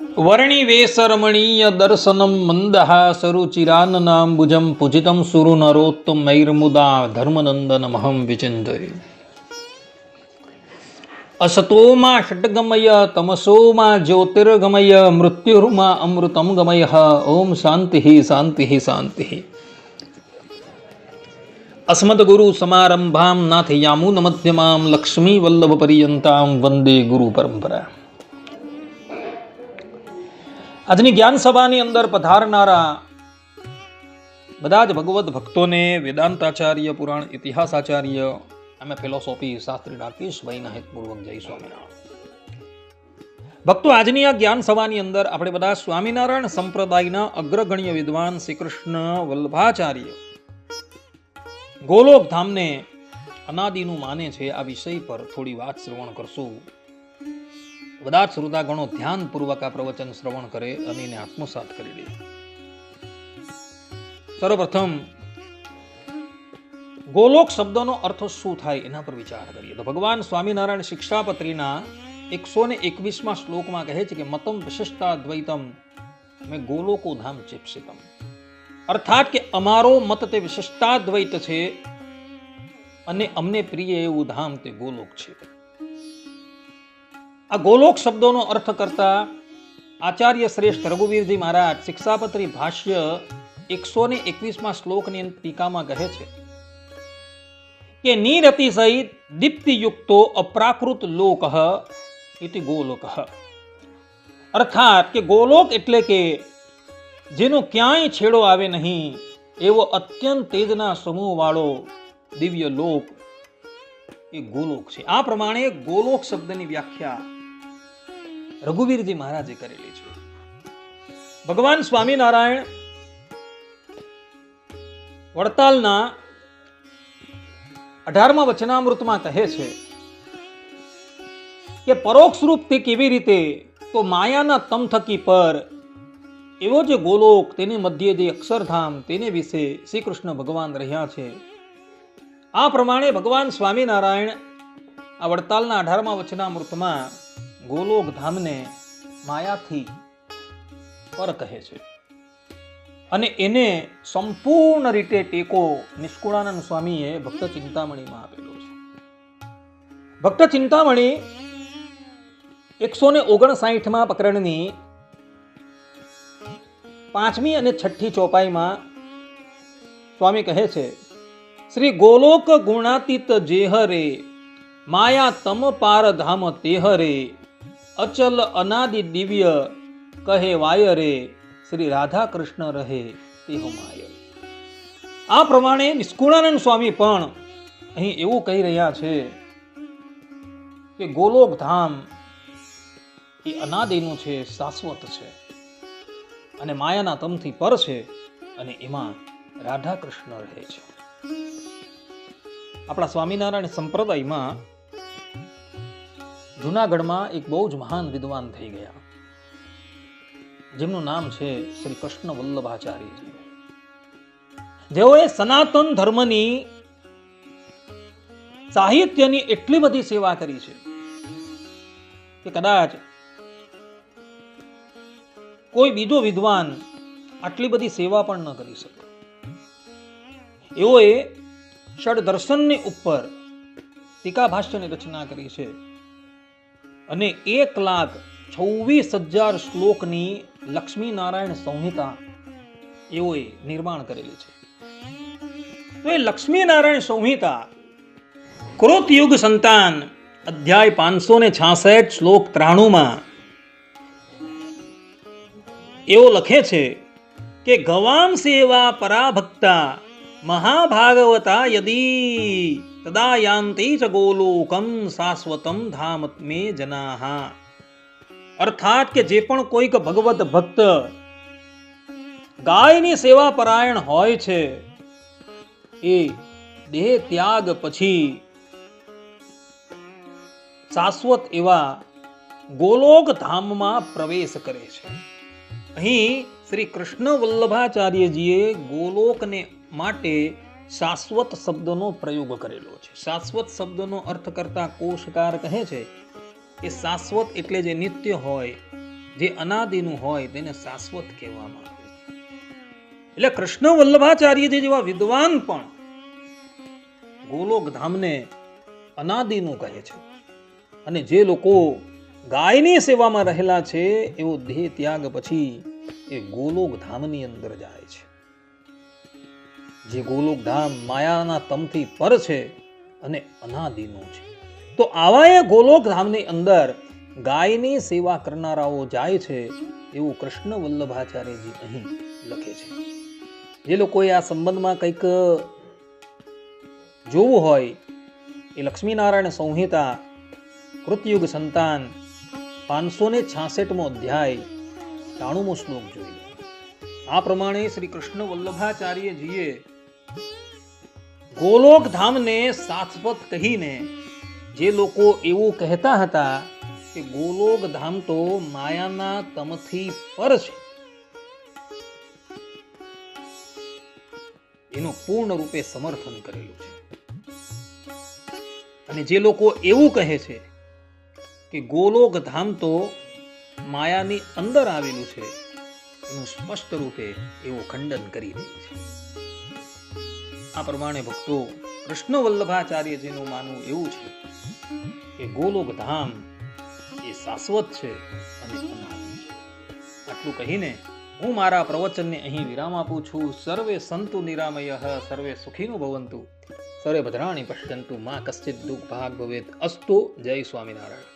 વર્ણિવેશરમણીય દર્શનમ મંદહાસરુચિરાન્નાંબુજમ પૂજિતમ સુરુનરોત્તમૈર્મુદા ધર્મનંદનમહં વિચિંતય અસતોમાં ષટ્ગમય તમસોમાં જ્યોતિર્ગમય મૃત્યુર્મા અમૃતમ ગમય ઓમ શાંતિ શાંતિ શાંતિ અસ્મદગુરુ સમારંભામ નાથ યામુન મધ્યમામ વંદે ગુરુ પરંપરા આજની જ્ઞાન સભાની અંદર પધારનારા બધા જ ભગવત ભક્તોને વેદાંતાચાર્ય, પુરાણ ઇતિહાસાચાર્ય અમે ફિલોસોફી શાસ્ત્રી રાકેશભાઈના હિતપૂર્વક જય સ્વામિનારાયણ. ભક્તો, આજની આ જ્ઞાન સભાની અંદર આપણે બધા સ્વામિનારાયણ સંપ્રદાયના અગ્રગણ્ય વિદ્વાન શ્રી કૃષ્ણ વલ્લભાચાર્ય ગોલોક ધામને અનાદિનું માને છે આ વિષય પર થોડી વાત શ્રવણ કરશું. બધા જ શ્રોતાગણો ધ્યાનપૂર્વક આ પ્રવચન શ્રવણ કરે અને એને આત્મસાત કરી લે સર્વપ્રથમ, ગોલોક શબ્દનો અર્થ શું થાય એના પર વિચાર કરીએ. તો ભગવાન સ્વામિનારાયણ શિક્ષાપત્રીના એકસો ને એકવીસમાં શ્લોકમાં કહે છે કે, મતમ વિશિષ્ટા દ્વૈતમ, મેં ગોલોકો ધામ ચેપસિતમ. અર્થાત કે અમારો મત તે વિશિષ્ટાદ્વૈત છે અને અમને પ્રિય એવું ધામ તે ગોલોક છે. આ ગોલોક શબ્દોનો અર્થ કરતા આચાર્ય શ્રેષ્ઠ રઘુવીરજી મહારાજ શિક્ષાપત્રી ભાષ્ય એકસો ને એકવીસમાં શ્લોકની ટીકામાં કહે છે કે નિરતિ સહિત દીપ્તિયુક્તો અપ્રાકૃત લોક ઇતિ ગોલોક અર્થાત કે ગોલોક એટલે કે જેનો ક્યાંય છેડો આવે નહીં એવો અત્યંત તેજના સમૂહવાળો દિવ્ય લોક એ ગોલોક છે. આ પ્રમાણે ગોલોક શબ્દની વ્યાખ્યા રઘુવીરજી મહારાજે કરેલી છે. ભગવાન સ્વામિનારાયણ વડતાલના અઢારમા વચનામૃતમાં કહે છે કે પરોક્ષ રૂપથી કેવી રીતે તો માયાના તમ થકી પર એવો જે ગોલોક તેની મધ્યે જે અક્ષરધામ તેને વિશે શ્રી કૃષ્ણ ભગવાન રહ્યા છે. આ પ્રમાણે ભગવાન સ્વામિનારાયણ આ વડતાલના અઢારમા વચનામૃતમાં ગોલોક ધામને માયાથી પર કહે છે. અને એને સંપૂર્ણ રીતે ટેકો નિષ્કુળાનંદ સ્વામીએ ભક્ત ચિંતામણીમાં આપેલો છે. ભક્ત ચિંતામણી એકસો ને ઓગણસાઠમાં પ્રકરણની પાંચમી અને છઠ્ઠી ચોપાઈમાં સ્વામી કહે છે, શ્રી ગોલોક ગુણાતીત જેહરે, માયા તમ પાર ધામ તેહરે અચલ અનાદિ દિવ્ય કહે વાય રે શ્રી રાધા કૃષ્ણ રહે આ પ્રમાણે નિષ્કુળાનંદ સ્વામી પણ અહીં એવું કહી રહ્યા છે કે ગોલોક ધામ એ અનાદિનું છે, શાશ્વત છે અને માયાના તમથી પર છે અને એમાં રાધા કૃષ્ણ રહે છે. આપણા સ્વામિનારાયણ સંપ્રદાયમાં જુનાગઢમાં એક બહુ જ મહાન વિદ્વાન થઈ ગયા. જેમનું નામ છે શ્રી કૃષ્ણ વલ્લભાચાર્યજી જેઓએ સનાતન ધર્મની સાહિત્યની એટલી બધી સેવા કરી છે કે કદાચ કોઈ બીજો વિદ્વાન આટલી બધી સેવા પણ ન કરી શકે. એઓએ ષડ દર્શનની ઉપર ટીકા ભાષ્યની રચના કરી છે. અને એક લાખ છવ્વીસ હજાર શ્લોકની લક્ષ્મી નારાયણ સંહિતા એઓએ નિર્માણ કરેલી છે. તો એ લક્ષ્મી નારાયણ સંહિતા ક્રોત યુગ સંતાન અધ્યાય પાંચસો ને છાસઠ શ્લોક ત્રાણુંમાં એવો લખે છે કે ગવામ સેવા પરાભક્તા મહાભાગવતા યદી તદા યાંતિ ચ ગોલોકમ શાશ્વતમ ધામ મે જનાહા અર્થાત કે જે પણ કોઈક ભગવત ભક્ત ગાયની સેવા પરાયણ હોય છે એ દેહ ત્યાગ પછી શાશ્વત એવા ગોલોક ધામમાં પ્રવેશ કરે છે અહીં શ્રી કૃષ્ણ વલ્લભાચાર્યજીએ ગોલોકને માટે શાશ્વત શબ્દનો પ્રયોગ કરેલો છે. શાશ્વત શબ્દનો અર્થ કરતા કોશકાર કહે છે કે શાશ્વત એટલે જે નિત્ય હોય, જે અનાદિનું હોય તેને શાશ્વત કહેવામાં આવે છે. એટલે કૃષ્ણ વલ્લભાચાર્યજી જેવા વિદ્વાન પણ ગોલોક ધામને અનાદિનું કહે છે. અને જે લોકો ગાયની સેવામાં રહેલા છે, એવો દેહ ત્યાગ પછી એ ગોલોક ધામની અંદર જાય છે. જે ગોલોક ધામ માયાના તમથી પર છે અને અનાદિનું છે. તો આવા એ ગોલોક ધામની અંદર ગાયની સેવા કરનારાઓ જાય છે એવું કૃષ્ણ વલ્લભાચાર્યજી અહીં લખે છે. જે લોકોએ આ સંબંધમાં કંઈક જોવું હોય એ લક્ષ્મીનારાયણ સંહિતા, કૃતયુગ સંતાન, પાંચસો ને છાસઠમો અધ્યાય, ત્રાણુમો શ્લોક જોઈ આ પ્રમાણે શ્રી કૃષ્ણ વલ્લભાચાર્યજીએ ગોલોક ધામને શાશ્વત કહીને જે લોકો એવું કહેતા હતા કે ગોલોક ધામ તો માયાના તમથી પર છે. એનું પૂર્ણ રૂપે સમર્થન કરેલું છે. અને જે લોકો એવું કહે છે કે ગોલોક ધામ તો માયાની અંદર આવેલું છે, એનું સ્પષ્ટ રૂપે એવું ખંડન કરી દે છે. આ પ્રમાણે ભક્તો કૃષ્ણ વલ્લભાચાર્યજીનું માનવું એવું છે કે ગોલોક ધામ એ શાશ્વત છે અને આટલું કહીને હું મારા પ્રવચનને અહીં વિરામ આપું છું. સર્વે સંતુ નિરામય, સર્વે સુખીનું ભવંતુ. સર્વે ભદ્રાણી પશ્યંતુ, માં કશ્ચિત દુઃખ ભાગ ભવેત અસ્તુ જય સ્વામિનારાયણ.